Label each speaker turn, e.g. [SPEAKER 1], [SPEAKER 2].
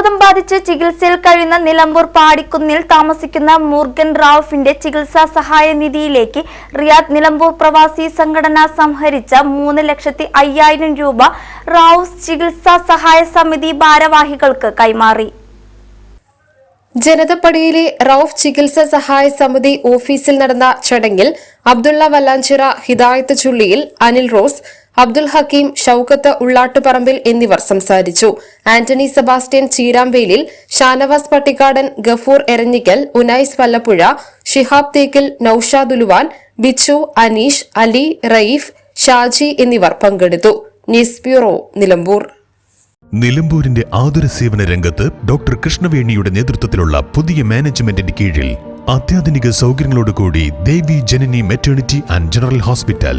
[SPEAKER 1] രക്താർബുദം ബാധിച്ച് ചികിത്സയിൽ കഴിയുന്ന നിലമ്പൂർ പാടിക്കുന്നിൽ താമസിക്കുന്ന മുർഗൻ റാവുഫിന്റെ ചികിത്സാ സഹായ നിധിയിലേക്ക് റിയാദ് നിലമ്പൂർ പ്രവാസി സംഘടന സംഹരിച്ച മൂന്ന് ലക്ഷത്തി അയ്യായിരം രൂപ റാവുസ് ചികിത്സാ സഹായ സമിതി ഭാരവാഹികൾക്ക് കൈമാറി.
[SPEAKER 2] ജനതപ്പടിയിലെ റൌഫ് ചികിത്സ സഹായ സമിതി ഓഫീസിൽ നടന്ന ചടങ്ങിൽ അബ്ദുള്ള വല്ലാഞ്ചിറ ഹിദായത്ത് ചുള്ളിയിൽ അനിൽ റോസ് അബ്ദുൽ ഹക്കീം ഷൌക്കത്ത് ഉള്ളാട്ടുപറമ്പിൽ എന്നിവർ സംസാരിച്ചു. ആന്റണി സെബാസ്റ്റ്യൻ ചീരാമ്പേലിൽ ഷാനവാസ് പട്ടിക്കാടൻ ഗഫൂർ എരഞ്ഞിക്കൽ ഉനൈസ് വല്ലപ്പുഴ ഷിഹാബ് തേക്കിൽ നൌഷാദ് ഉലുവാൻ ബിച്ചു അനീഷ് അലി റയീഫ് ഷാജി എന്നിവർ പങ്കെടുത്തു. News bureau Nilambur.
[SPEAKER 3] നിലമ്പൂരിന്റെ ആതുര സേവന രംഗത്ത് ഡോക്ടർ കൃഷ്ണവേണിയുടെ നേതൃത്വത്തിലുള്ള പുതിയ മാനേജ്മെന്റിന്റെ കീഴിൽ അത്യാധുനിക സൗകര്യങ്ങളോടുകൂടി Devi Janani maternity and general hospital